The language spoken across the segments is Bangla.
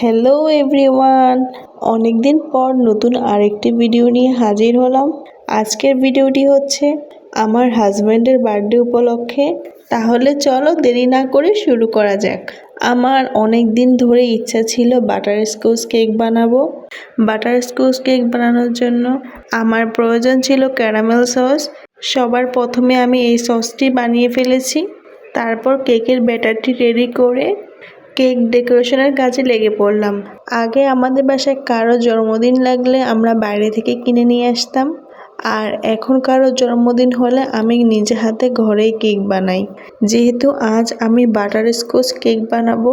হ্যালো এভরিওয়ান অনেকদিন পর নতুন আরেকটি ভিডিও নিয়ে হাজির হলাম। আজকের ভিডিওটি হচ্ছে আমার হাজব্যান্ডের বার্থডে উপলক্ষে। তাহলে চলো দেরি না করে শুরু করা যাক। আমার অনেক দিন ধরে ইচ্ছা ছিল বাটার স্কচ কেক বানাবো। বাটার স্কচ কেক বানানোর জন্য আমার প্রয়োজন ছিল ক্যারামেল সস সবার প্রথমে আমি এই সসটি বানিয়ে ফেলেছি। তারপর কেকের ব্যাটারটি রেডি করে কেক ডেকোরেশনের কাজে লেগে পড়লাম। আগে আমাদের বাসায় কারও জন্মদিন লাগলে আমরা বাইরে থেকে কিনে নিয়ে আসতাম। আর এখন কারও জন্মদিন হলে আমি নিজে হাতে ঘরেই কেক বানাই। যেহেতু আজ আমি বাটার স্কচ কেক বানাবো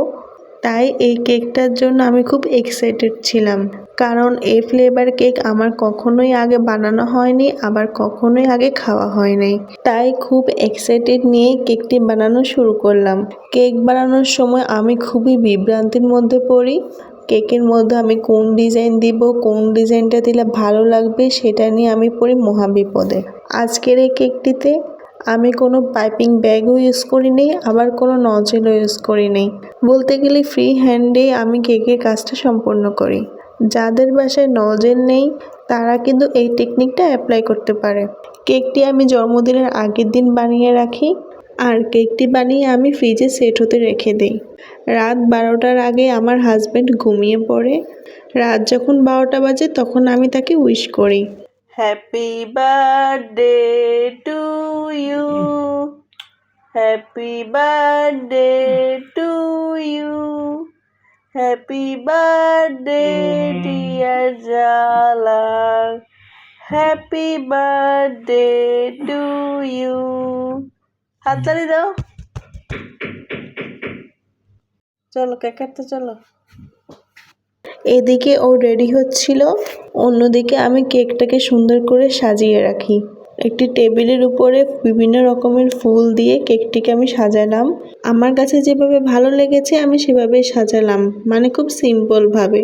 তাই এই কেকটার জন্য আমি খুব এক্সাইটেড ছিলাম। কারণ এই ফ্লেভার কেক আমার কখনোই আগে বানানো হয়নি, আবার কখনোই আগে খাওয়া হয়নি। তাই খুব এক্সাইটেড নিয়ে কেকটি বানানো শুরু করলাম। কেক বানানোর সময় আমি খুবই বিভ্রান্তির মধ্যে পড়ি। কেকের মধ্যে আমি কোন ডিজাইন দিব, কোন ডিজাইনটা দিলে ভালো লাগবে, সেটা নিয়ে আমি পড়ি মহাবিপদে। আজকের এই কেকটিতে আমি কোনো পাইপিং ব্যাগও ইউজ করিনি আবার কোনো নজেলও ইউজ করিনি বলতে গেলে ফ্রি হ্যান্ডে আমি কেকের কাজটা সম্পন্ন করি। যাদের বাসায় নজেল নেই, তারা কিন্তু এই টেকনিকটা অ্যাপ্লাই করতে পারে। কেকটি আমি জন্মদিনের আগের দিন বানিয়ে রাখি, আর কেকটি বানিয়ে আমি ফ্রিজে সেট হতে রেখে দিই। রাত বারোটার আগে আমার হাজব্যান্ড ঘুমিয়ে পড়ে। রাত যখন বারোটা বাজে, তখন আমি তাকে উইশ করি। Happy birthday to you happy birthday to you happy birthday dear Jalal happy birthday to you হাততালি দাও। চলো কেক কাটতে চলো। এদিকে ও রেডি হচ্ছিল, অন্যদিকে আমি কেকটাকে সুন্দর করে সাজিয়ে রাখি। একটি টেবিলের উপরে বিভিন্ন রকমের ফুল দিয়ে কেকটিকে আমি সাজালাম। আমার কাছে যেভাবে ভালো লেগেছে, আমি সেভাবেই সাজালাম মানে খুব সিম্পলভাবে।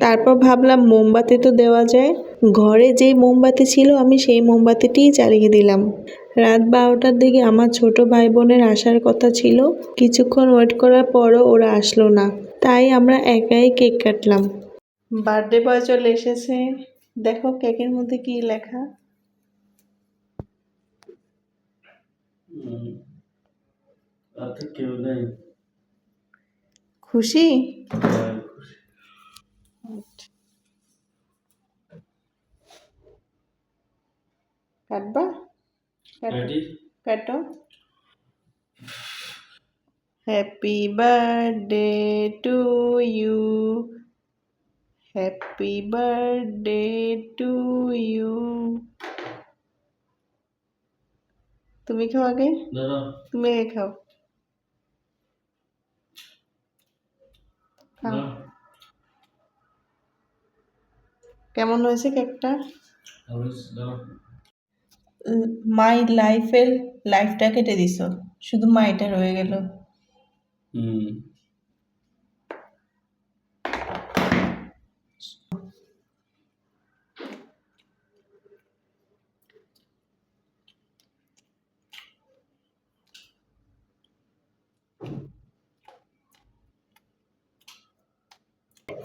তারপর ভাবলাম মোমবাতি তো দেওয়া যায়। ঘরে যেই মোমবাতি ছিল, আমি সেই মোমবাতিটিই চালিয়ে দিলাম। রাত বারোটার দিকে আমার ছোট ভাই বোনের আসার কথা ছিল। কিছুক্ষণ ওয়েট করার পরও ওরা আসলো না। তাই আমরা একাই কেক কাটলাম। বার্থডে বয় চলে এসেছে। দেখো কেকের মধ্যে কি লেখা। খুশি। কাটবা? কাটো। Happy birthday to you happy birthday to you তুমি খাও আগে? তুমি আগে খাও। কেমন হয়েছে কেকটা। মাই লাইফের লাইফটা কেটে দিছ শুধু মাইটা রয়ে গেল। হুম।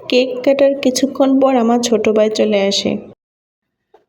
কেক কাটার কিছুক্ষণ পর আমার ছোট ভাই চলে আসে।